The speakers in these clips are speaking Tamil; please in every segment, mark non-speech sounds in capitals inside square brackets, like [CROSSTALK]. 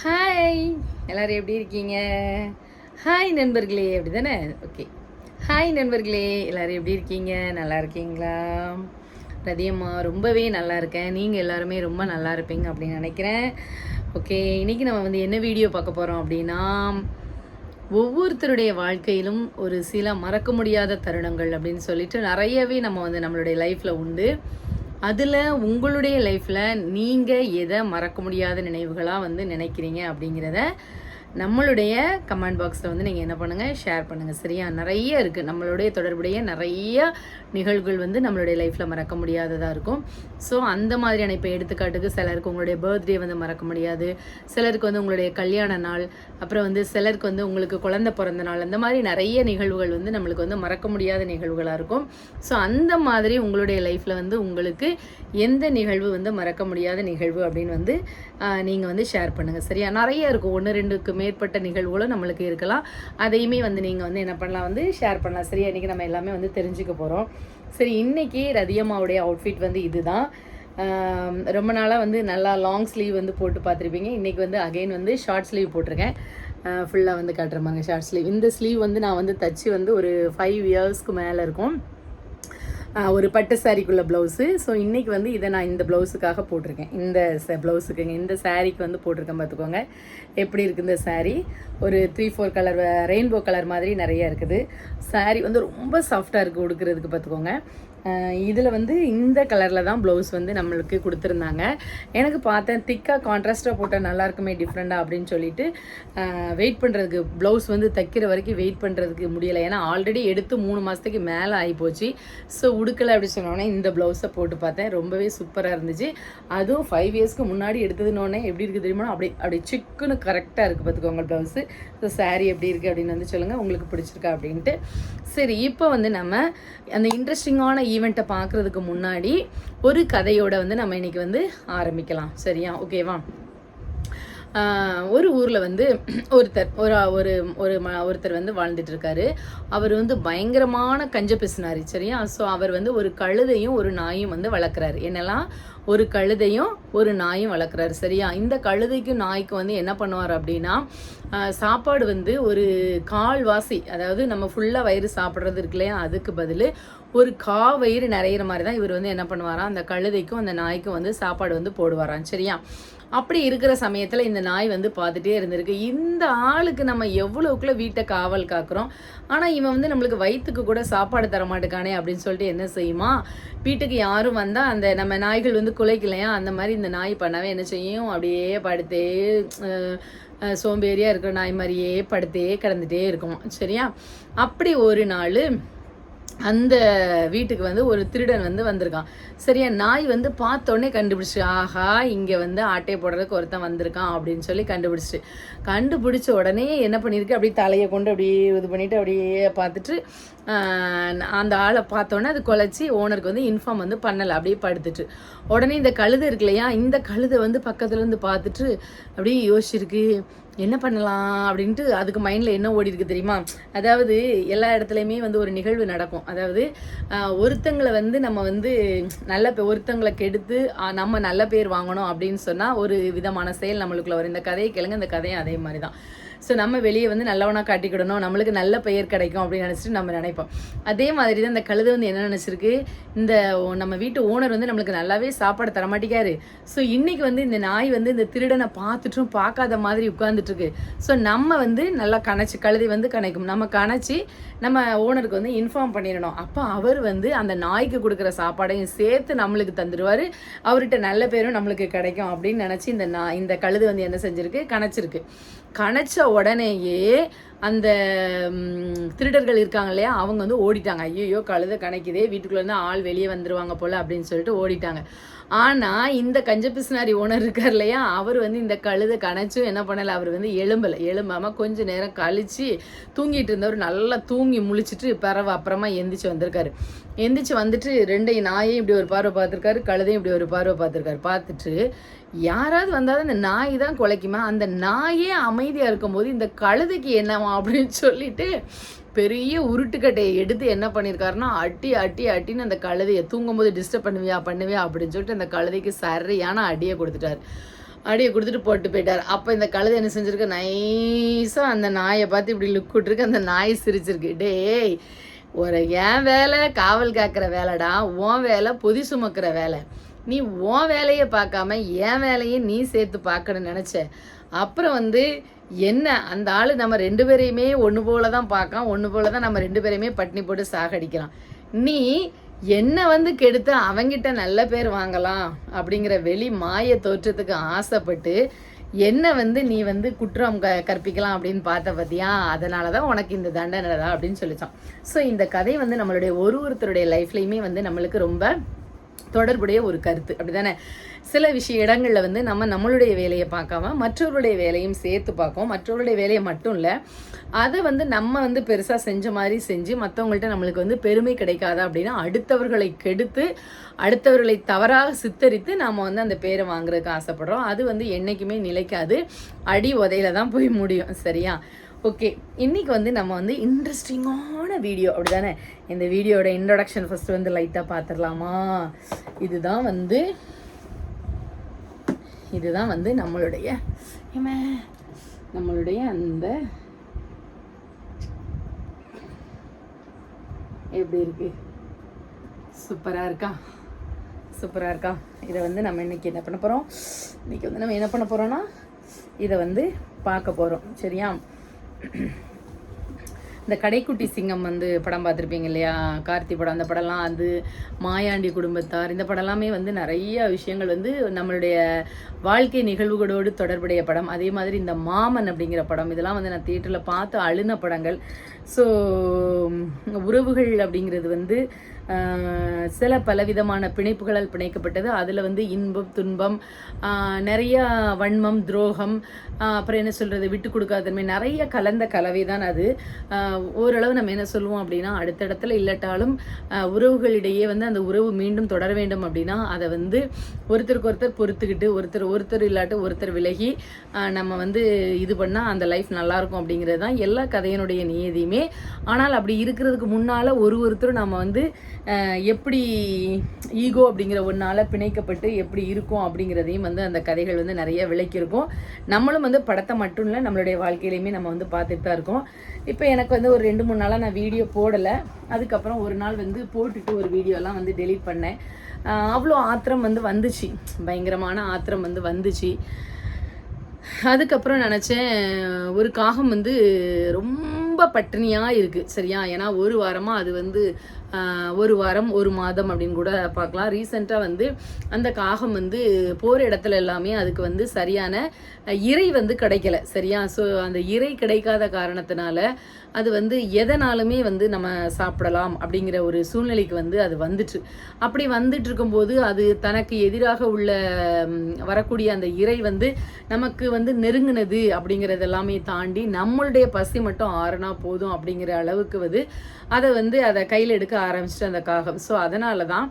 ஹாய் எல்லாரும் எப்படி இருக்கீங்க? ஹாய் நண்பர்களே அப்படி தானே ஓகே ஹாய் நண்பர்களே எல்லாரும் எப்படி இருக்கீங்க? நல்லா இருக்கீங்களா? ரதியம்மா ரொம்பவே நல்லா இருக்கேன். நீங்கள் எல்லாருமே ரொம்ப நல்லா இருப்பீங்க அப்படின்னு நினைக்கிறேன். ஓகே இன்றைக்கி நம்ம வந்து என்ன வீடியோ பார்க்க போகிறோம் அப்படின்னா ஒவ்வொருத்தருடைய வாழ்க்கையிலும் ஒரு சில மறக்க முடியாத தருணங்கள் அப்படின்னு சொல்லிட்டு நிறையவே நம்ம வந்து நம்மளுடைய லைஃப்பில் உண்டு. அதில் உங்களுடைய லைஃப்பில் நீங்கள் எதை மறக்க முடியாத நினைவுகளாக வந்து நினைக்கிறீங்க அப்படிங்கிறத நம்மளுடைய கமெண்ட் பாக்ஸில் வந்து நீங்கள் என்ன பண்ணுங்கள் ஷேர் பண்ணுங்கள் சரியா? நிறைய இருக்குது நம்மளுடைய தொடர்புடைய நிறைய நிகழ்வுகள் வந்து நம்மளுடைய லைஃப்பில் மறக்க முடியாததாக இருக்கும். ஸோ அந்த மாதிரியான இப்போ எடுத்துக்காட்டுக்கு சிலருக்கு உங்களுடைய பர்த்டே வந்து மறக்க முடியாது. சிலருக்கு வந்து உங்களுடைய கல்யாண நாள் அப்புறம் வந்து சிலருக்கு வந்து உங்களுக்கு குழந்த பிறந்த நாள் அந்த மாதிரி நிறைய நிகழ்வுகள் வந்து நம்மளுக்கு வந்து மறக்க முடியாத நிகழ்வுகளாக இருக்கும். ஸோ அந்த மாதிரி உங்களுடைய லைஃப்பில் வந்து உங்களுக்கு எந்த நிகழ்வு வந்து மறக்க முடியாத நிகழ்வு அப்படின்னு வந்து நீங்கள் வந்து ஷேர் பண்ணுங்கள் சரியா? நிறைய இருக்கும் ஒன்று ரெண்டுக்குமே மேற்பட்ட நிகழ்வுகளும் நம்மளுக்கு இருக்கலாம். அதையுமே வந்து நீங்கள் வந்து என்ன பண்ணலாம் வந்து ஷேர் பண்ணலாம். சரி இன்றைக்கி நம்ம எல்லாமே வந்து தெரிஞ்சுக்க போகிறோம் சரி இன்றைக்கி ரதியம்மாவுடைய அவுட்ஃபிட் வந்து இதுதான். ரொம்ப நாளாக வந்து நல்லா லாங் ஸ்லீவ் வந்து போட்டு பார்த்துருப்பீங்க. இன்றைக்கி வந்து அகைன் வந்து ஷார்ட் ஸ்லீவ் போட்டிருக்கேன். ஃபுல்லாக வந்து காட்டுறமாங்க ஷார்ட் ஸ்லீவ் இந்த ஸ்லீவ் வந்து நான் வந்து தச்சு வந்து ஒரு ஃபைவ் இயர்ஸ்க்கு மேலே இருக்கும். ஒரு பட்டு சாரிக்குள்ள ப்ளவுஸு ஸோ இன்றைக்கி வந்து இதை நான் இந்த ப்ளவுஸுக்காக போட்டிருக்கேன். இந்த ப்ளவுஸுக்குங்க இந்த சாரீக்கு வந்து போட்டிருக்கேன் பார்த்துக்கோங்க. எப்படி இருக்குது இந்த saree? ஒரு three four colour rainbow colour மாதிரி நிறைய இருக்குது. Saree வந்து ரொம்ப சாஃப்டாக இருக்குது உடுக்கிறதுக்கு பார்த்துக்கோங்க. இதில் வந்து இந்த கலரில் தான் ப்ளவுஸ் வந்து நம்மளுக்கு கொடுத்துருந்தாங்க. எனக்கு பார்த்தேன் திக்காக கான்ட்ராஸ்ட்டாக போட்டால் நல்லா இருக்குமே டிஃப்ரெண்ட்டாக அப்படின்னு சொல்லிட்டு வெயிட் பண்ணுறதுக்கு ப்ளவுஸ் வந்து தைக்கிற வரைக்கும் வெயிட் பண்ணுறதுக்கு முடியலை. ஏன்னா ஆல்ரெடி எடுத்து மூணு மாதத்துக்கு மேலே ஆகிப்போச்சு ஸோ உடுக்கலை அப்படி சொன்னோன்னே இந்த ப்ளவுஸை போட்டு பார்த்தேன். ரொம்பவே சூப்பராக இருந்துச்சு. அதுவும் ஃபைவ் இயர்ஸ்க்கு முன்னாடி எடுத்ததுனோடனே எப்படி இருக்குது தெரியுமா அப்படி அப்படி சிக்குன்னு கரெக்டாக இருக்குது பார்த்துக்கோங்க ப்ளவுஸு ஸோ சாரீ எப்படி இருக்குது அப்படின்னு வந்து சொல்லுங்கள் உங்களுக்கு பிடிச்சிருக்கா அப்படின்ட்டு. சரி இப்போ வந்து நம்ம அந்த இன்ட்ரெஸ்டிங்கான ஈவெண்ட்டை பார்க்குறதுக்கு முன்னாடி ஒரு கதையோட வந்து நம்ம இன்னைக்கு வந்து ஆரம்பிக்கலாம். சரியா? ஓகேவா ஒரு ஊரில் வந்து ஒருத்தர் ஒரு ஒரு ஒரு ம ஒருத்தர் வந்து வாழ்ந்துட்டுருக்காரு அவர் வந்து பயங்கரமான கஞ்ச பிசினாரி சரியா? ஸோ அவர் வந்து ஒரு கழுதையும் ஒரு நாயும் வந்து வளர்க்குறாரு. என்னெல்லாம்? ஒரு கழுதையும் ஒரு நாயும் வளர்க்குறாரு சரியா? இந்த கழுதைக்கும் நாய்க்கும் வந்து என்ன பண்ணுவார் அப்படின்னா சாப்பாடு வந்து ஒரு கால்வாசி அதாவது நம்ம ஃபுல்லாக வயிறு சாப்பிட்றது இருக்கு இல்லையா? அதுக்கு பதில் ஒரு கா வயிறு நிறையிற மாதிரி தான் இவர் வந்து என்ன பண்ணுவாராம்? அந்த கழுதைக்கும் அந்த நாய்க்கும் வந்து சாப்பாடு வந்து போடுவாராம். சரியா? அப்படி இருக்கிற சமயத்தில் இந்த நாய் வந்து பார்த்துட்டே இருந்திருக்கு. இந்த ஆளுக்கு நம்ம எவ்வளோக்குள்ள வீட்டை காவல் காக்குறோம்? ஆனால் இவன் வந்து நம்மளுக்கு வயிற்றுக்கு கூட சாப்பாடு தர மாட்டேக்கானே அப்படின்னு சொல்லிட்டு என்ன செய்யுமா? வீட்டுக்கு யாரும் வந்தால் அந்த நம்ம நாய்கள் வந்து குலைக்கலையா? அந்த மாதிரி இந்த நாய் பண்ணவே என்ன செய்யும்? அப்படியே படுத்தே சோம்பேறியாக இருக்கிற நாய் மாதிரியே படுத்தே கிடந்துட்டே இருக்கும். சரியா? அப்படி ஒரு நாள் அந்த வீட்டுக்கு வந்து ஒரு திருடன் வந்து வந்திருக்கான். சரியா நாய் வந்து பார்த்தோன்னே கண்டுபிடிச்சு ஆஹா இங்கே வந்து ஆட்டையை போடுறதுக்கு ஒருத்தன் வந்திருக்கான் அப்படின்னு சொல்லி கண்டுபிடிச்சு. கண்டுபிடிச்ச உடனே என்ன பண்ணியிருக்கு? அப்படியே தலையை கொண்டு அப்படியே இது பண்ணிட்டு அப்படியே பார்த்துட்டு அந்த ஆளை பார்த்தோன்னே அது குலைச்சி ஓனருக்கு வந்து இன்ஃபார்ம் வந்து பண்ணலை. அப்படியே படுத்துட்டு. உடனே இந்த கழுதை இருக்கு இல்லையா இந்த கழுதை வந்து பக்கத்துலேருந்து பார்த்துட்டு அப்படியே யோசிச்சிருக்கு. என்ன பண்ணலாம் அப்படின்ட்டு அதுக்கு மைண்டில் என்ன ஓடி இருக்கு தெரியுமா? அதாவது எல்லா இடத்துலையுமே வந்து ஒரு நிகழ்வு நடக்கும். அதாவது ஒருத்தங்களை வந்து நம்ம வந்து நல்ல ஒருத்தங்களை கெடுத்து நம்ம நல்ல பேர் வாங்கணும் அப்படின்னு சொன்னால் ஒரு விதமான செயல் நம்மளுக்குள்ள வரும். இந்த கதையை கேளுங்க இந்த கதையும் அதே மாதிரி தான். ஸோ நம்ம வெளியே வந்து நல்லவனாக காட்டிக்கிடணும். நம்மளுக்கு நல்ல பெயர் கிடைக்கும் அப்படின்னு நினச்சிட்டு நம்ம நினைப்போம். அதே மாதிரி தான் இந்த கழுதை வந்து என்ன நினச்சிருக்கு? இந்த ஓ- நம்ம வீட்டு ஓனர் வந்து நம்மளுக்கு நல்லாவே சாப்பாடு தரமாட்டேங்காரு ஸோ இன்னைக்கு வந்து இந்த நாய் வந்து இந்த திருடனை பார்த்துட்டும் பார்க்காத மாதிரி உட்காந்துட்ருக்கு ஸோ நம்ம வந்து நல்லா கணச்சி கழுதை வந்து கணைக்கும். நம்ம கணச்சி நம்ம ஓனருக்கு வந்து இன்ஃபார்ம் பண்ணிடணும். அப்போ அவர் வந்து அந்த நாய்க்கு கொடுக்குற சாப்பாடையும் சேர்த்து நம்மளுக்கு தந்துடுவார் அவர்கிட்ட நல்ல பேரும் நம்மளுக்கு கிடைக்கும் அப்படின்னு நினச்சி இந்த நான் இந்த கழுது வந்து என்ன செஞ்சிருக்கு? கணைச்சிருக்கு. கணைச்ச உடனேயே அந்த திருடர்கள் இருக்காங்க இல்லையா அவங்க வந்து ஓடிட்டாங்க. ஐயோ கழுத கணக்குதே வீட்டுக்குள்ளேருந்து ஆள் வெளியே வந்துருவாங்க போல அப்படின்னு சொல்லிட்டு ஓடிட்டாங்க. ஆனால் இந்த கஞ்சபிஸ்னாரி ஓனர் இருக்கார் இல்லையா அவர் வந்து இந்த கழுதை கணைச்சும் என்ன பண்ணலை அவர் வந்து எலும்பல எழும்பாமல் கொஞ்ச நேரம் கழித்து தூங்கிட்டு இருந்தவர் நல்லா தூங்கி முழிச்சிட்டு பிறவு அப்புறமா எந்திரிச்சு வந்திருக்காரு. எந்திரிச்சு வந்துட்டு ரெண்டையும் நாயையும் இப்படி ஒரு பார்வை பார்த்துருக்காரு கழுதையும் இப்படி ஒரு பார்வை பார்த்துருக்காரு. பார்த்துட்டு யாராவது வந்தாலும் இந்த நாய் தான் குலைக்குமா? அந்த நாயே அமைதியாக இருக்கும்போது இந்த கழுதைக்கு என்னவா அப்படின்னு சொல்லிட்டு பெரிய உருட்டுக்கட்டையை எடுத்து என்ன பண்ணியிருக்காருன்னா அட்டி அட்டி அட்டின்னு அந்த கழுதையை தூங்கும்போது டிஸ்டர்ப் பண்ணுவியா பண்ணுவியா அப்படின்னு சொல்லிட்டு அந்த கழுதைக்கு சரியான அடியை கொடுத்துட்டாரு. அடியை கொடுத்துட்டு போட்டு போயிட்டார். அப்போ இந்த கழுதை என்ன செஞ்சுருக்கு? நைஸாக அந்த நாயை பார்த்து இப்படி லுக் விட்டுருக்கு. அந்த நாய் சிரிச்சிருக்கு. டேய் ஒரு என் வேலை காவல் காக்கிற வேலைடா உன் வேலை பொதி சுமக்கிற வேலை. நீ உன் வேலையை பார்க்காம என் வேலையை நீ சேர்த்து பார்க்கணும்னு நினச்ச. அப்புறம் வந்து என்ன அந்த ஆள் நம்ம ரெண்டு பேரையுமே ஒன்று போல தான் பார்க்கான் ஒன்று போல தான் நம்ம ரெண்டு பேரையுமே பட்டினி போட்டு சாகடிக்கலாம் நீ என்ன வந்து கெடுத்து அவங்கிட்ட நல்ல பேர் வாங்கலாம் அப்படிங்கிற வெளி மாய தோற்றத்துக்கு ஆசைப்பட்டு என்ன வந்து நீ வந்து குற்றம் க கற்பிக்கலாம் அப்படின்னு பார்த்த பார்த்தியா அதனால தான் உனக்கு இந்த தண்டனை தான் அப்படின்னு சொல்லிச்சான். ஸோ இந்த கதை வந்து நம்மளுடைய ஒரு ஒருத்தருடைய லைஃப்லையுமே வந்து நம்மளுக்கு ரொம்ப தொடர்புடைய ஒரு கருத்து. அப்படிதானே? சில விஷய இடங்களில் வந்து நம்ம நம்மளுடைய வேலையை பார்க்காம மற்றவருடைய வேலையும் சேர்த்து பார்க்கோம். மற்றவருடைய வேலையை மட்டும் இல்லை அதை வந்து நம்ம வந்து பெருசாக செஞ்ச மாதிரி செஞ்சு மற்றவங்கள்ட்ட நம்மளுக்கு வந்து பெருமை கிடைக்காதா அப்படின்னா அடுத்தவர்களை கெடுத்து அடுத்தவர்களை தவறாக சித்தரித்து நாம் வந்து அந்த பேரை வாங்குறதுக்கு ஆசைப்படுறோம். அது வந்து என்றைக்குமே நிலைக்காது. அடி உதையில தான் போய் முடியும். சரியா? ஓகே இன்னைக்கு வந்து நம்ம வந்து இன்ட்ரெஸ்டிங்கான வீடியோ அப்படி தானே இந்த வீடியோட இன்ட்ரொடக்ஷன் ஃபஸ்ட்டு வந்து லைட்டாக பார்த்துடலாமா இதுதான் வந்து இதுதான் வந்து நம்மளுடைய நம்மளுடைய அந்த எப்படி இருக்கு? சூப்பராக இருக்கா? சூப்பராக இருக்கா? இதை வந்து நம்ம இன்னைக்கு என்ன பண்ண போகிறோம் இன்னைக்கு வந்து நம்ம என்ன பண்ண போகிறோம்னா இதை வந்து பார்க்க போகிறோம் சரியா? இந்த கடைக்குட்டி சிங்கம் வந்து படம் பார்த்துருப்பீங்க இல்லையா? கார்த்தி படம் அந்த படம்லாம் அது மாயாண்டி குடும்பத்தார் இந்த படம்லாமே வந்து நிறைய விஷயங்கள் வந்து நம்மளுடைய வாழ்க்கை நிகழ்வுகளோடு தொடர்புடைய படம். அதே மாதிரி இந்த மாமன் அப்படிங்கிற படம் இதெல்லாம் வந்து நான் தியேட்டரில் பார்த்து அழுன படங்கள். ஸோ உறவுகள் அப்படிங்கிறது வந்து சில பலவிதமான பிணைப்புகளால் பிணைக்கப்பட்டது. அதில் வந்து இன்பம் துன்பம் நிறைய வன்மம் துரோகம் அப்புறம் என்ன சொல்கிறது விட்டு கொடுக்காதன்மை நிறைய கலந்த கலவை தான் அது. ஓரளவு நம்ம என்ன சொல்லுவோம் அப்படின்னா அடுத்த இடத்துல இல்லாட்டாலும் உறவுகளிடையே வந்து அந்த உறவு மீண்டும் தொடர வேண்டும் அப்படின்னா அதை வந்து ஒருத்தருக்கு ஒருத்தர் பொறுத்துக்கிட்டு ஒருத்தர் ஒருத்தர் இல்லாட்டு ஒருத்தர் விலகி நம்ம வந்து இது பண்ணால் அந்த லைஃப் நல்லாயிருக்கும் அப்படிங்கிறது தான் எல்லா கதையினுடைய நியதியுமே. ஆனால் அப்படி இருக்கிறதுக்கு முன்னால் ஒரு ஒருத்தரும் நம்ம வந்து எப்படி ஈகோ அப்படிங்கிற ஒன்றால் பிணைக்கப்பட்டு எப்படி இருக்கும் அப்படிங்கிறதையும் வந்து அந்த கதைகள் வந்து நிறைய விளக்கியிருக்கும். நம்மளும் வந்து படத்தை மட்டும் இல்லை நம்மளுடைய வாழ்க்கையிலையுமே நம்ம வந்து பார்த்துட்டு தான் இருக்கோம். இப்போ எனக்கு வந்து ஒரு ரெண்டு மூணு நாளாக நான் வீடியோ போடலை. அதுக்கப்புறம் ஒரு நாள் வந்து போட்டுட்டு ஒரு வீடியோலாம் வந்து டெலீட் பண்ணேன். அவ்வளோ ஆத்திரம் வந்து வந்துச்சு. பயங்கரமான ஆத்திரம் வந்து வந்துச்சு. அதுக்கப்புறம் நினச்சேன் ஒரு காகம் வந்து ரொம்ப பட்டினியாக இருக்குது சரியா? ஏன்னா ஒரு வாரமாக அது வந்து ஒரு வாரம் ஒரு மாதம் அப்படின்னு கூட பார்க்கலாம். ரீசெண்டாக வந்து அந்த காகம் வந்து போகிற இடத்துல எல்லாமே அதுக்கு வந்து சரியான இறை வந்து கிடைக்கல சரியா? ஸோ அந்த இறை கிடைக்காத காரணத்தினால அது வந்து எதனாலுமே வந்து நம்ம சாப்பிடலாம் அப்படிங்கிற ஒரு சூழ்நிலைக்கு வந்து அது வந்துட்டு அப்படி வந்துட்டு இருக்கும்போது அது தனக்கு எதிராக உள்ள வரக்கூடிய அந்த இறை வந்து நமக்கு வந்து நெருங்கினது அப்படிங்கிறது எல்லாமே தாண்டி நம்மளுடைய பசி மட்டும் ஆறுனா போதும் அப்படிங்கிற அளவுக்கு வந்து அதை வந்து அதை கையில் எடுக்க ஆரம்பிச்சிட்டு அந்த காகம். ஸோ அதனால தான்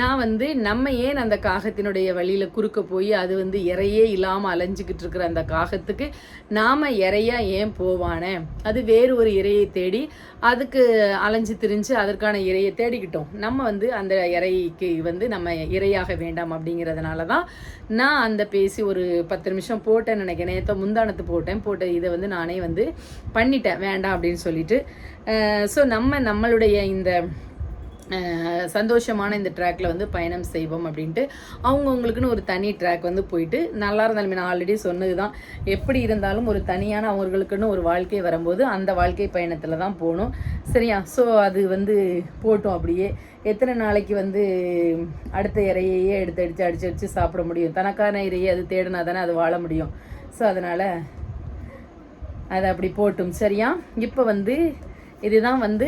நான் வந்து நம்ம ஏன் அந்த காகத்தினுடைய வழியில் குறுக்க போய் அது வந்து இறையே இல்லாமல் அலைஞ்சிக்கிட்டு இருக்கிற அந்த காகத்துக்கு நாம் இறையா ஏன் போவானே? அது வேறு ஒரு இறையை தேடி அதுக்கு அலைஞ்சு திரிஞ்சு அதற்கான இறையை தேடிக்கிட்டோம். நம்ம வந்து அந்த இறைக்கு வந்து நம்ம இரையாக வேண்டாம் அப்படிங்கிறதுனால தான் நான் அந்த பேசி ஒரு பத்து நிமிஷம் போட்டேன் நினைக்கிறேன். நேற்று முந்தானத்து போட்டேன். போட்ட இதை வந்து நானே வந்து பண்ணிட்டேன். வேண்டாம் அப்படின்னு சொல்லிட்டு. ஸோ நம்ம நம்மளுடைய இந்த சந்தோஷமான இந்த ட்ராக்ல வந்து பயணம் செய்வோம் அப்படின்ட்டு அவங்கவுங்களுக்குன்னு ஒரு தனி ட்ராக் வந்து போயிட்டு நல்லா இருந்தாலுமே நான் ஆல்ரெடி சொன்னது தான் எப்படி இருந்தாலும் ஒரு தனியான அவங்களுக்குன்னு ஒரு வாழ்க்கை வரும்போது அந்த வாழ்க்கை பயணத்தில் தான் போகணும். சரியா? ஸோ அது வந்து போட்டோம் அப்படியே. எத்தனை நாளைக்கு வந்து அடுத்த இறையையே எடுத்து அடித்து அடித்து அடித்து சாப்பிட முடியும்? தனக்கான இறையை அது தேடினா தானே அது வாழ முடியும். ஸோ அதனால் அதை அப்படி போட்டும். சரியா? இப்போ வந்து இதுதான் வந்து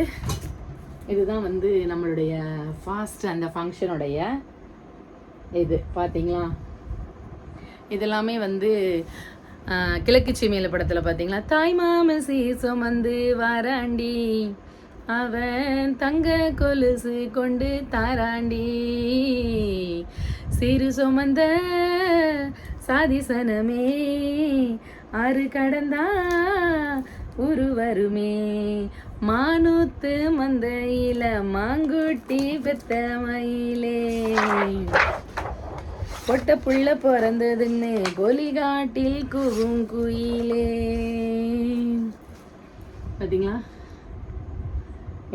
இதுதான் வந்து நம்மளுடைய ஃபாஸ்ட் அந்த ஃபங்க்ஷனுடைய இது. பார்த்தீங்களா இதெல்லாமே வந்து கிழக்கு சீமையில படத்தில் பார்த்தீங்களா தாய் மாமசி சுமந்து வாராண்டி. அவன் தங்க கொலுசு கொண்டு தாராண்டி. சிறு சுமந்த சாதிசனமே ஆறு கடந்தா உருவருமே. மானூத்து மந்தையில மாங்குட்டி பெத்த மயிலே. பொட்ட புள்ள பிறந்ததுன்னு கோலிகாட்டில் குவும் குயிலே. பார்த்தீங்களா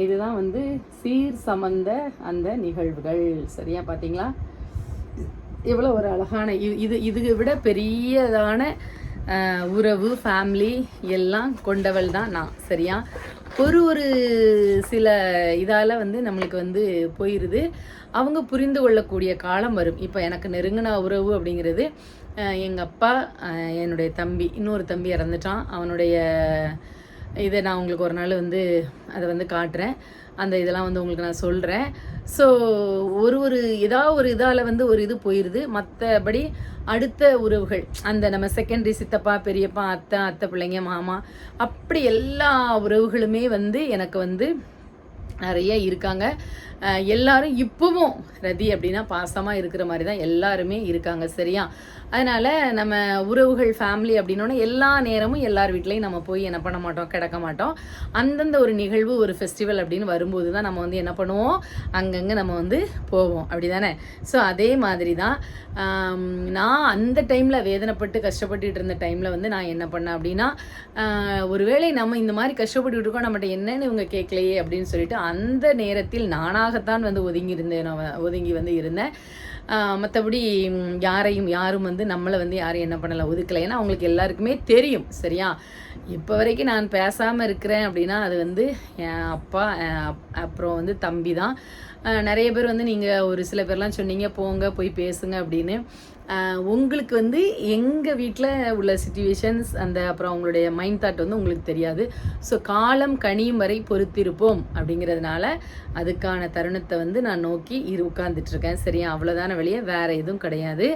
இதுதான் வந்து சீர் சமந்த அந்த நிகழ்வுகள். சரியா பார்த்தீங்களா எவ்வளோ ஒரு அழகான இது இது இதுக்கு விட பெரியதான உறவு ஃபேமிலி எல்லாம் கொண்டவள் தான் நான் சரியா? ஒரு ஒரு சில இதால் வந்து நம்மளுக்கு வந்து போயிடுது அவங்க புரிந்து கொள்ளக்கூடிய காலம் வரும். இப்போ எனக்கு நெருங்கின உறவு அப்படிங்கிறது எங்கள் அப்பா என்னுடைய தம்பி இன்னொரு தம்பி இறந்துட்டான். அவனுடைய இதை நான் உங்களுக்கு ஒரு நாள் வந்து அதை வந்து காட்டுறேன். அந்த இதெல்லாம் வந்து உங்களுக்கு நான் சொல்கிறேன் ஸோ ஒரு ஒரு ஏதாவது ஒரு இதால் வந்து ஒரு இது போயிடுது மற்றபடி அடுத்த உறவுகள் அந்த நம்ம செகண்டரி சித்தப்பா பெரியப்பா அத்தை அத்தை பிள்ளைங்க மாமா அப்படி எல்லா உறவுகளுமே வந்து எனக்கு வந்து நிறைய இருக்காங்க. எல்லாரும் இப்பவும் ரதி அப்படின்னா பாசமாக இருக்கிற மாதிரி தான் எல்லாருமே இருக்காங்க சரியா? அதனால் நம்ம உறவுகள் ஃபேமிலி அப்படின்னோடனே எல்லா நேரமும் எல்லார் வீட்லேயும் நம்ம போய் என்ன பண்ண மாட்டோம் கிடக்க மாட்டோம். அந்தந்த ஒரு நிகழ்வு ஒரு ஃபெஸ்டிவல் அப்படின்னு வரும்போது தான் நம்ம வந்து என்ன பண்ணுவோம்? அங்கங்கே நம்ம வந்து போவோம் அப்படி தானே ஸோ அதே மாதிரி தான் நான் அந்த டைமில் வேதனைப்பட்டு கஷ்டப்பட்டுட்டு இருந்த டைமில் வந்து நான் என்ன பண்ணேன் அப்படின்னா ஒருவேளை நம்ம இந்த மாதிரி கஷ்டப்பட்டுட்டு இருக்கோம் நம்மகிட்ட என்னன்னு இவங்க கேட்கலையே அப்படின்னு சொல்லிட்டு அந்த நேரத்தில் நானாக நானாகத்தான் வந்து ஒதுங்கி இருந்தேன் நான் வ- ஒதுங்கி வந்து இருந்தேன். மற்றபடி யாரையும் யாரும் வந்து நம்மளை வந்து யாரும் என்ன பண்ணலை ஒதுக்கலை. ஏன்னா அவங்களுக்கு எல்லாருக்குமே தெரியும் சரியா? இப்போ வரைக்கும் நான் பேசாமல் இருக்கிறேன் அப்படின்னா அது வந்து என் அப்பா அப்- அப்புறம் வந்து தம்பி தான். நிறைய பேர் வந்து நீங்கள் ஒரு சில பேர்லாம் சொன்னீங்க போங்க போய் பேசுங்க அப்படின்னு. உங்களுக்கு வந்து எங்கள் வீட்டில் உள்ள சுச்சுவேஷன்ஸ் அந்த அப்புறம் அவங்களுடைய மைண்ட் தாட் வந்து உங்களுக்கு தெரியாது. ஸோ காலம் கனியும் வரை பொறுத்திருப்போம் அப்படிங்கிறதுனால அதுக்கான தருணத்தை வந்து நான் நோக்கி இரு உட்காந்துட்ருக்கேன் சரியா? அவ்வளோதான வழியை வேறு எதுவும் கிடையாது.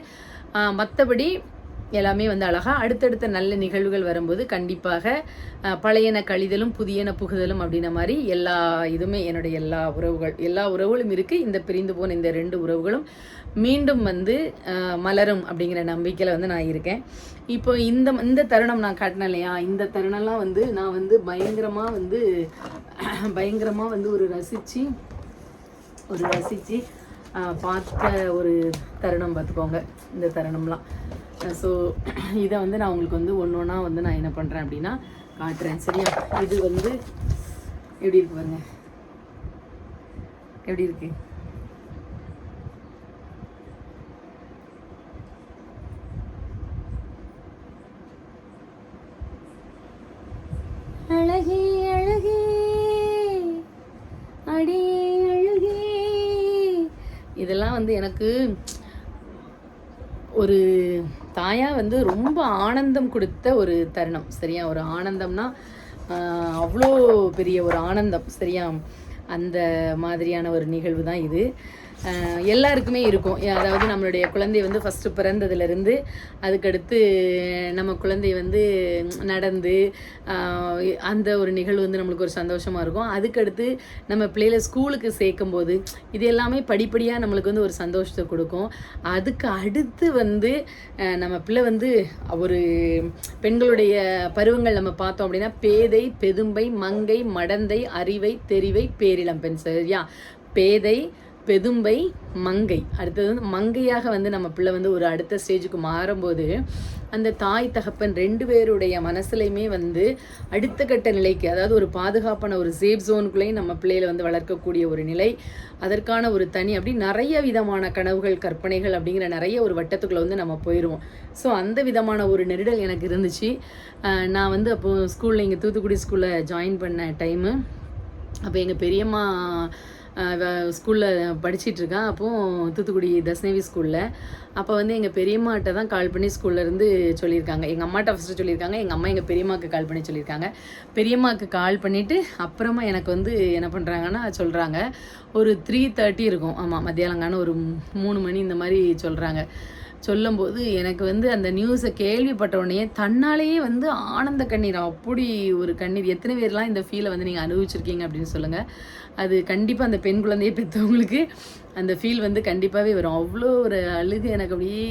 மற்றபடி எல்லாமே வந்து அழகாக அடுத்தடுத்த நல்ல நிகழ்வுகள் வரும்போது கண்டிப்பாக பழையன கழிதலும் புதியன புகுதலும் அப்படின்ன மாதிரி எல்லா இதுவுமே என்னுடைய எல்லா உறவுகள் எல்லா உறவுகளும் இருக்குது இந்த பிரிந்து போன இந்த ரெண்டு உறவுகளும் மீண்டும் வந்து மலரும் அப்படிங்கிற நம்பிக்கையில் வந்து நான் இருக்கேன். இப்போ இந்த இந்த தருணம் நான் காட்டினேன் இல்லையா? இந்த தருணம்லாம் வந்து நான் வந்து பயங்கரமாக வந்து [CLEARS THROAT] பயங்கரமாக வந்து ஒரு ரசித்து ஒரு ரசித்து பார்த்த ஒரு தருணம் பார்த்துக்கோங்க. இந்த தருணம்லாம். ஸோ [CLEARS THROAT] இதை வந்து நான் உங்களுக்கு வந்து ஒன்று ஒன்றா வந்து நான் என்ன பண்ணுறேன் அப்படின்னா காட்டுறேன். சரியா? இது வந்து எப்படி இருக்கு பாருங்க? எப்படி இருக்கு? அழகே அழகே. அடியே அழகே. இதெல்லாம் வந்து எனக்கு ஒரு தாயா வந்து ரொம்ப ஆனந்தம் கொடுத்த ஒரு தருணம். சரியா? ஒரு ஆனந்தம்னா அவ்வளோ பெரிய ஒரு ஆனந்தம். சரியா? அந்த மாதிரியான ஒரு நிகழ்வு தான் இது. எல்லாருக்குமே இருக்கும். அதாவது நம்மளுடைய குழந்தை வந்து ஃபஸ்ட்டு பிறந்ததுலேருந்து அதுக்கடுத்து நம்ம குழந்தை வந்து நடந்து அந்த ஒரு நிகழ்வு வந்து நம்மளுக்கு ஒரு சந்தோஷமாக இருக்கும். அதுக்கடுத்து நம்ம பிள்ளையில ஸ்கூலுக்கு சேர்க்கும்போது இது எல்லாமே படிப்படியாக நம்மளுக்கு வந்து ஒரு சந்தோஷத்தை கொடுக்கும். அதுக்கு அடுத்து வந்து நம்ம பிள்ளை வந்து ஒரு பெண்களுடைய பருவங்கள் நம்ம பார்த்தோம் அப்படின்னா பேதை பெதும்பை மங்கை மடந்தை அறிவை தெரிவை பேரிளம் பெண் சரியா? பேதை பெதும்பை மங்கை. அடுத்தது வந்து மங்கையாக வந்து நம்ம பிள்ளை வந்து ஒரு அடுத்த ஸ்டேஜுக்கு மாறும்போது அந்த தாய் தகப்பன் ரெண்டு பேருடைய மனசுலையுமே வந்து அடுத்த கட்ட நிலைக்கு அதாவது ஒரு பாதுகாப்பான ஒரு சேஃப் ஜோனுக்குள்ளேயும் நம்ம பிள்ளைகளை வந்து வளர்க்கக்கூடிய ஒரு நிலை அதற்கான ஒரு தனி அப்படி நிறைய விதமான கனவுகள் கற்பனைகள் அப்படிங்கிற நிறைய ஒரு வட்டத்துக்குள்ளே வந்து நம்ம போயிடுவோம் ஸோ அந்த விதமான ஒரு நெருடல் எனக்கு இருந்துச்சு. நான் வந்து அப்போது ஸ்கூலில் இங்கே தூத்துக்குடி ஸ்கூலில் ஜாயின் பண்ண டைமு அப்போ எங்கள் பெரியம்மா ஸ்கூலில் படிச்சிட்ருக்கேன் அப்போது தூத்துக்குடி தஸ்னேவி ஸ்கூலில். அப்போ வந்து எங்கள் பெரியம்மாட்ட தான் கால் பண்ணி ஸ்கூல்ல இருந்து சொல்லியிருக்காங்க. எங்கள் அம்மாட்ட ஃபஸ்ட்டு சொல்லியிருக்காங்க. எங்கள் அம்மா எங்கள் பெரியம்மாவுக்கு கால் பண்ணி சொல்லியிருக்காங்க. பெரியம்மாவுக்கு கால் பண்ணிவிட்டு அப்புறமா எனக்கு வந்து என்ன பண்ணுறாங்கன்னா சொல்கிறாங்க ஒரு த்ரீ தேர்ட்டி இருக்கும். ஆமாம் மத்தியானங்கான ஒரு மூணு மணி இந்த மாதிரி சொல்கிறாங்க சொல்லும்போது எனக்கு வந்து அந்த நியூஸை கேள்விப்பட்ட உடனே தன்னாலேயே வந்து ஆனந்த கண்ணீர் அப்படி ஒரு கண்ணீர். எத்தனை பேர்லாம் இந்த ஃபீலை வந்து நீங்கள் அனுபவிச்சிருக்கீங்க அப்படின்னு சொல்லுங்கள் அது கண்டிப்பாக அந்த பெண் குழந்தையை பெற்றவங்களுக்கு அந்த ஃபீல் வந்து கண்டிப்பாகவே வரும். அவ்வளோ ஒரு அழுகு எனக்கு அப்படியே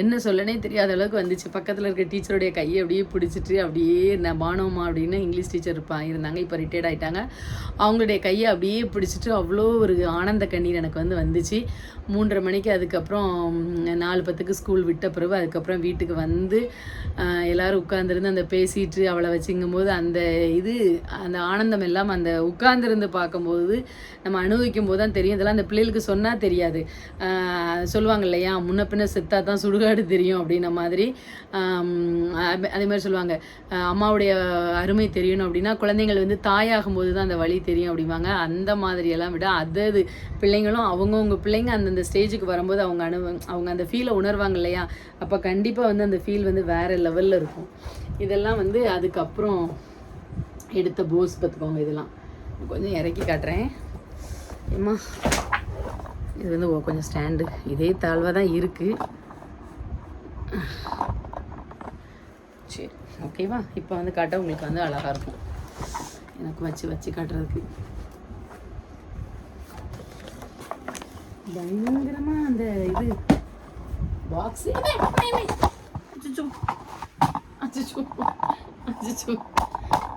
என்ன சொல்லனே தெரியாத அளவுக்கு வந்துச்சு. பக்கத்தில் இருக்க டீச்சருடைய கையை அப்படியே பிடிச்சிட்டு அப்படியே நான் பானோமா அப்படின்னு இங்கிலீஷ் டீச்சர் இருப்பாங்க இருந்தாங்க. இப்போ ரிட்டையர்ட் ஆகிட்டாங்க அவங்களுடைய கையை அப்படியே பிடிச்சிட்டு அவ்வளோ ஒரு ஆனந்த கண்ணீர் எனக்கு வந்து வந்துச்சு. மூன்றரை மணிக்கு அதுக்கப்புறம் நாலு பத்துக்கு ஸ்கூல் விட்ட பிறகு அதுக்கப்புறம் வீட்டுக்கு வந்து எல்லோரும் உட்காந்துருந்து அந்த பேசிட்டு அவளை வச்சுங்கும்போது அந்த இது அந்த ஆனந்தம் எல்லாம் அந்த உட்காந்துருந்து பார்க்கும்போது நம்ம அனுபவிக்கும் போது தான் தெரியும். இதெல்லாம் அந்த பிள்ளைகளுக்கு சொன்னால் தெரியாது. சொல்லுவாங்க இல்லையா? முன்ன பின்ன செத்தா தான் சுடுகாடு தெரியும் அப்படின்ன மாதிரி அதே மாதிரி சொல்லுவாங்க. அம்மாவுடைய அருமை தெரியணும் அப்படின்னா குழந்தைங்கள் வந்து தாயாகும் போது தான் அந்த வழி தெரியும் அப்படிம்பாங்க. அந்த மாதிரியெல்லாம் விட அது அது பிள்ளைங்களும் அவங்கவுங்க பிள்ளைங்க அந்தந்த ஸ்டேஜுக்கு வரும்போது அவங்க அனு அவங்க அந்த ஃபீலை உணர்வாங்க இல்லையா? அப்போ கண்டிப்பாக வந்து அந்த ஃபீல் வந்து வேறு லெவலில் இருக்கும். இதெல்லாம் வந்து அதுக்கப்புறம் எடுத்த போஸ் பார்த்துக்கோங்க இதெல்லாம். கொஞ்சம் இறக்கி காட்டுறேன். ஏம்மா? இது வந்து கொஞ்சம் ஸ்டாண்டு இதே தாழ்வாக தான் இருக்குது சரி ஓகேவா இப்போ வந்து காட்ட உங்களுக்கு வந்து அழகாக இருக்கும். எனக்கு வச்சு வச்சு காட்டுறதுக்கு. பயங்கரமாக அந்த இது. பாக்ஸ் அச்சோ அச்சோ அச்சோ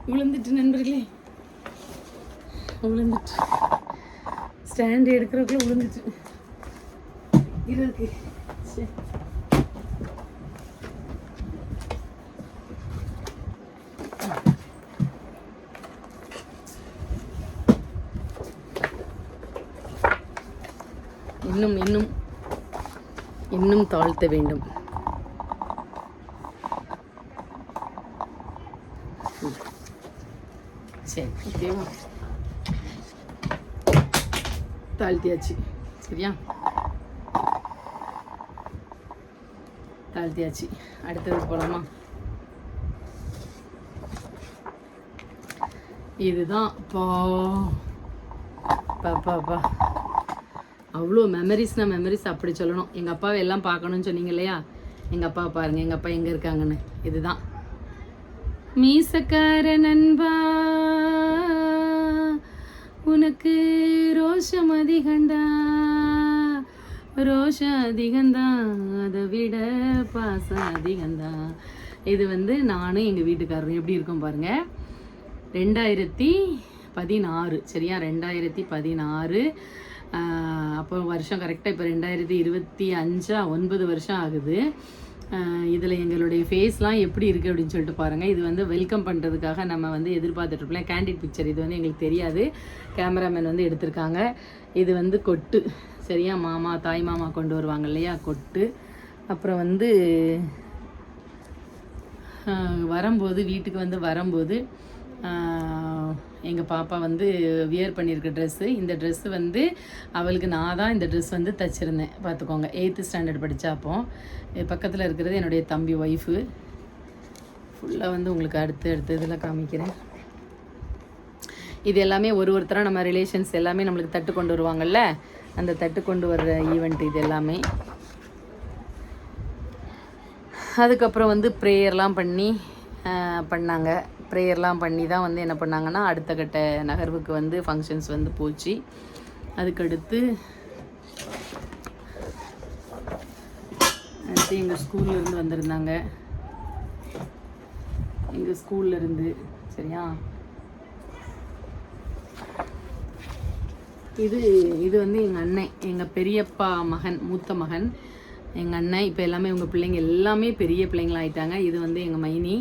விழுந்துட்டு நண்பர்களே. விழுந்துட்டு ஸ்டாண்ட் எடுக்கிறதுக்குள்ள விழுந்துச்சு. இருக்கு. சரி இன்னும் இன்னும் இன்னும் தாழ்த்த வேண்டும். சரி ஓகேவா? தாழ்த்தியாச்சு. சரியா? தாழ்த்தியாச்சு. அடுத்தது போலாமா? இதுதான் பா. பா அவ்வளோ மெமரிஸ்னா மெமரிஸ் அப்படி சொல்லணும். எங்கள் அப்பாவை எல்லாம் பார்க்கணும்னு சொன்னீங்க இல்லையா? எங்கள் அப்பா பாருங்கள் எங்கள் அப்பா எங்கே இருக்காங்கன்னு. இதுதான். மீசக்கார நண்பா உனக்கு ரோஷம் அதிகண்டா ரோஷம் அதிகந்தா அதை விட பாசம் அதிகந்தா இது வந்து நானும் எங்கள் வீட்டுக்காரரும் எப்படி இருக்கும் பாருங்க. ரெண்டாயிரத்தி பதினாறு சரியா? ரெண்டாயிரத்தி பதினாறு அப்போ வருஷம் கரெக்டாக இப்போ ரெண்டாயிரத்தி இருபத்தி அஞ்சா ஒன்பது வருஷம் ஆகுது. இதில் எங்களுடைய ஃபேஸ்லாம் எப்படி இருக்குது அப்படின்னு சொல்லிட்டு பாருங்கள் இது வந்து வெல்கம் பண்ணுறதுக்காக நம்ம வந்து எதிர்பார்த்துட்ருப்போம் கேண்டிட் பிக்சர் இது வந்து எங்களுக்கு தெரியாது. கேமராமேன் வந்து எடுத்திருக்காங்க. இது வந்து கொட்டு. சரியா மாமா தாய் மாமா கொண்டு வருவாங்க இல்லையா கொட்டு. அப்புறம் வந்து வரும்போது வீட்டுக்கு வந்து வரும்போது எங்கள் பாப்பா வந்து வியர் பண்ணியிருக்க ட்ரெஸ்ஸு இந்த ட்ரெஸ்ஸு வந்து அவளுக்கு நான் தான் இந்த ட்ரெஸ் வந்து தைச்சிருந்தேன். பார்த்துக்கோங்க. எயித்து ஸ்டாண்டர்ட் படித்தா அப்போ. பக்கத்தில் இருக்கிறது என்னுடைய தம்பி ஒய்ஃபு ஃபுல்லாக வந்து உங்களுக்கு அடுத்து அடுத்து இதில் காமிக்கிறேன். இது எல்லாமே ஒரு ஒருத்தராக நம்ம ரிலேஷன்ஸ் எல்லாமே நம்மளுக்கு தட்டு கொண்டு வருவாங்கல்ல? அந்த தட்டு கொண்டு வர்ற ஈவெண்ட் இது எல்லாமே. அதுக்கப்புறம் வந்து ப்ரேயர்லாம் பண்ணி பண்ணாங்க. ப்ரேயர்லாம் பண்ணி தான் வந்து என்ன பண்ணாங்கன்னா அடுத்த கட்ட நகர்வுக்கு வந்து ஃபங்க்ஷன்ஸ் வந்து போச்சு. அதுக்கடுத்து அடுத்து எங்கள் ஸ்கூல்லேருந்து வந்திருந்தாங்க. எங்கள் ஸ்கூல்லேருந்து சரியா? இது இது வந்து எங்கள் அண்ணன் எங்கள் பெரியப்பா மகன் மூத்த மகன். எங்கள் அண்ணன் இப்போ எல்லாமே உங்கள் பிள்ளைங்க எல்லாமே பெரிய பிள்ளைங்களாகிட்டாங்க இது வந்து எங்கள் மைனி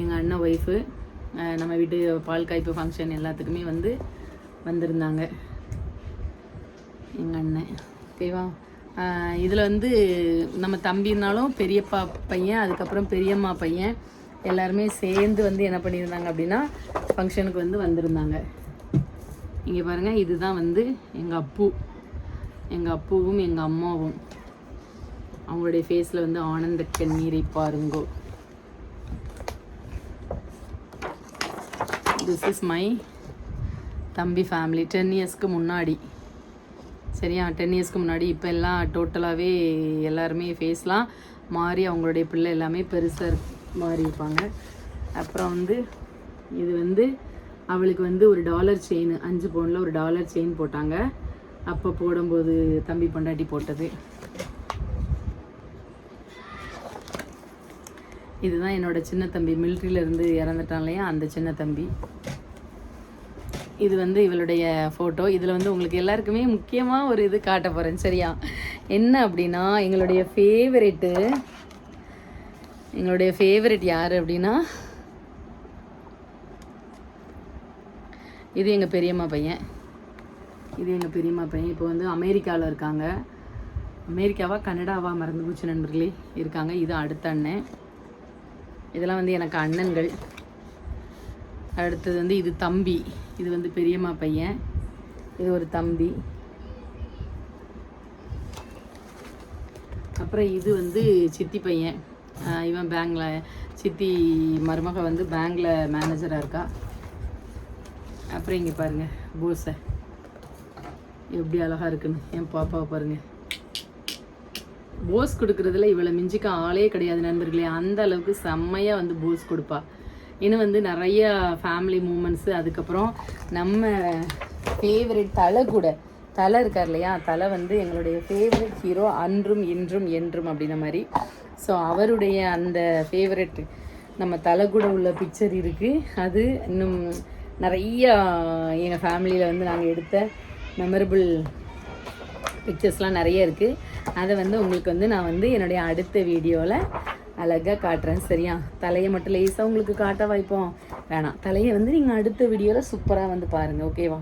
எங்கள் அண்ணன் ஒய்ஃபு நம்ம வீட்டு பால் காய்ப்பு ஃபங்க்ஷன் எல்லாத்துக்குமே வந்து வந்திருந்தாங்க. எங்கள் அண்ணன். ஓகேவா இதில் வந்து நம்ம தம்பினாலும் பெரியப்பா பையன் அதுக்கப்புறம் பெரியம்மா பையன் எல்லாருமே சேர்ந்து வந்து என்ன பண்ணியிருந்தாங்க அப்படின்னா ஃபங்க்ஷனுக்கு வந்து வந்திருந்தாங்க. இங்கே பாருங்கள் இதுதான் வந்து எங்கள் அப்பு. எங்கள் அப்புவும் எங்கள் அம்மாவும். அவங்களுடைய ஃபேஸில் வந்து ஆனந்த கண்ணீரை பாருங்கோ. திஸ் இஸ் மை தம்பி ஃபேமிலி டென் இயர்ஸ்க்கு முன்னாடி. சரியா டென் இயர்ஸ்க்கு முன்னாடி இப்போ எல்லாம் டோட்டலாகவே எல்லாருமே ஃபேஸ்லாம் மாறி அவங்களுடைய பிள்ளை எல்லாமே பெருசாக மாறி இருப்பாங்க. அப்புறம் வந்து இது வந்து அவளுக்கு வந்து ஒரு டாலர் செயின் அஞ்சு பவுனில் ஒரு டாலர் செயின் போட்டாங்க. அப்போ போடும்போது தம்பி பொண்டாட்டி போட்டது. இதுதான் என்னோட சின்ன தம்பி. மிலிட்ரியிலேருந்து இறந்துட்டான் இல்லையா? அந்த சின்ன தம்பி. இது வந்து இவளுடைய ஃபோட்டோ இதில் வந்து உங்களுக்கு எல்லாருக்குமே முக்கியமாக ஒரு இது காட்ட போகிறேன் சரியா? என்ன அப்படின்னா எங்களுடைய ஃபேவரெட்டு எங்களுடைய ஃபேவரெட் யார் அப்படின்னா இது எங்கள் பெரியம்மா பையன். இது எங்கள் பெரியம்மா பையன். இப்போ வந்து அமெரிக்காவில் இருக்காங்க. அமெரிக்காவா கனடாவா? மறந்து போச்சு நண்பர்களே. இருக்காங்க. இது அடுத்த அண்ணன். இதெல்லாம் வந்து எனக்கு அண்ணன்கள். அடுத்தது வந்து இது தம்பி. இது வந்து பெரியம்மா பையன். இது ஒரு தம்பி. அப்புறம் இது வந்து சித்தி பையன். இவன் பேங்கில் சித்தி மருமக வந்து பேங்கில் மேனேஜராக இருக்கா. அப்புறம் இங்கே பாருங்கள் பூசை. எப்படி அழகாக இருக்குன்னு என் பாப்பாவை பாருங்கள் போஸ் கொடுக்குறதுல இவளை மிஞ்சிக்க ஆளே கிடையாது நண்பர்களே. அந்த அளவுக்கு செம்மையாக வந்து போஸ் கொடுப்பா. இன்னும் வந்து நிறைய ஃபேமிலி மூமெண்ட்ஸு அதுக்கப்புறம் நம்ம ஃபேவரட் தலை கூட. தலை இருக்கார் இல்லையா? தலை வந்து எங்களுடைய ஃபேவரட் ஹீரோ அன்றும் இன்றும் என்றும் அப்படின்ன மாதிரி. ஸோ அவருடைய அந்த ஃபேவரட் நம்ம தலை கூட உள்ள பிக்சர் இருக்குது அது இன்னும் நிறையா எங்கள் ஃபேமிலியில் வந்து நாங்கள் எடுத்த மெமரபிள் பிக்சர்ஸ்லாம் நிறைய இருக்குது அதை வந்து உங்களுக்கு வந்து நான் வந்து என்னுடைய அடுத்த வீடியோவில் அழகாக காட்டுறேன் சரியா? தலையை மட்டும் லேசாக உங்களுக்கு காட்ட வாய்ப்போம். வேணாம். தலையை வந்து நீங்கள் அடுத்த வீடியோவில் சூப்பராக வந்து பாருங்கள் ஓகேவா